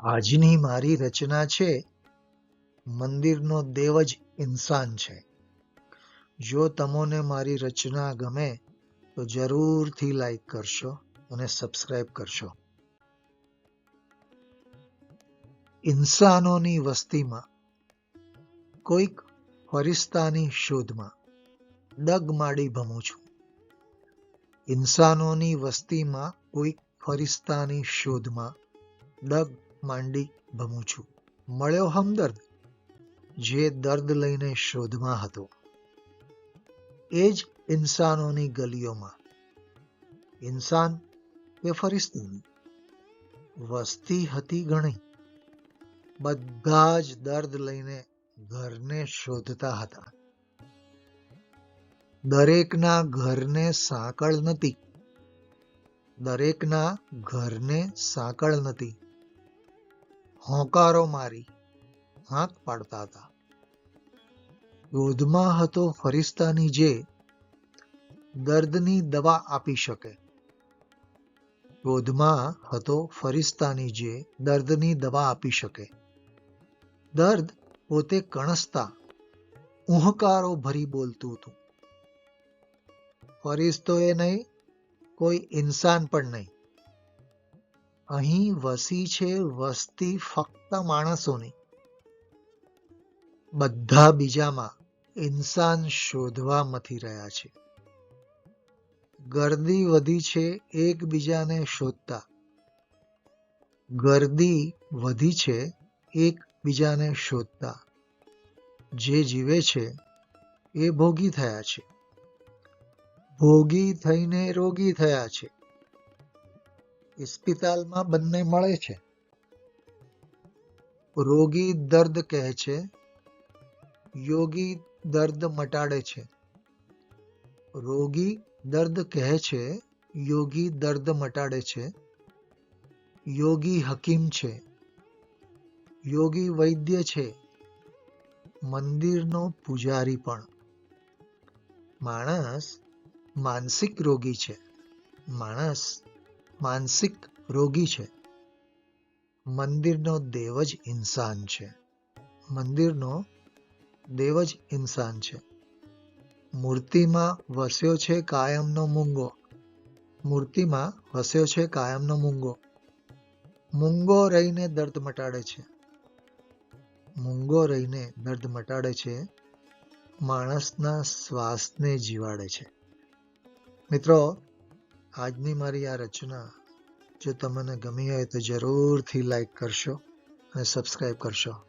આજની મારી રચના છે, મંદિરનો દેવ જ ઇન્સાન છે. જો તમને મારી રચના ગમે, તો જરૂરથી લાઈક કરશો અને સબસ્ક્રાઇબ કરશો. ઇન્સાનોની વસ્તીમાં, કોઈક ફરિસ્તાની શોધમાં ડગ માડી ભમું છું. ઇન્સાનોની વસ્તીમાં, કોઈક ફરિસ્તાની શોધમાં, ડગ માંડી ભમું છું. મળ્યો હમદર્દ, જે દર્દ લઈને શોધમાં હતો. એ જ ઇન્સાનોની ગલીઓમાં. ઇન્સાન કે ફરિસ્તી. વસ્તી હતી ઘણી. બધા જ દર્દ લઈને ઘરને શોધતા હતા. દરેકના ઘરને સાંકળ નથી દરેકના ઘરને સાંકળ નથી હોંકારો મારી હાંક પાડતા હતા. ક્રોધમાં હતો ફરિસ્તાની જે દર્દની દવા આપી શકે. ક્રોધમાં હતો ફરિસ્તાની જે દર્દની દવા આપી શકે. દર્દ પોતે કણસતા ઉહકારો ભરી બોલતું હતું. ફરિસ્તો એ નહીં, કોઈ ઇન્સાન પણ નહીં. અહીં વસી છે વસ્તી ફક્ત માણસોની. બધા બીજામાં ઇન્સાન શોધવા મથી રહ્યા છે. ગર્દી વધી છે એકબીજાને શોધતા. ગર્દી વધી છે એકબીજાને શોધતા. જે જીવે છે એ ભોગી થયા છે. ભોગી થઈને રોગી થયા છે. ઇસ્પિતાલમાં બંને મળે છે. રોગી દર્દ કહે છે, યોગી દર્દ મટાડે છે. રોગી દર્દ કહે છે, યોગી દર્દ મટાડે છે. યોગી હકીમ છે. યોગી વૈદ્ય છે. મંદિરનો પૂજારી પણ. માણસ માનસિક રોગી છે. માણસ માનસિક રોગી છે. મંદિરનો દેવ જ ઇન્સાન છે. મંદિરનો દેવ જ ઇન્સાન છે. મૂર્તિમાં વસ્યો છે કાયમનો મૂંગો. મૂર્તિમાં વસ્યો છે કાયમનો મૂંગો. મૂંગો રહીને દર્દ મટાડે છે. મૂંગો રહીને દર્દ મટાડે છે. માણસના શ્વાસને જીવાડે છે. મિત્રો આજની મારી આ રચના જો તમને ગમી હોય તો જરૂરથી લાઈક કરશો અને સબસ્ક્રાઈબ કરશો.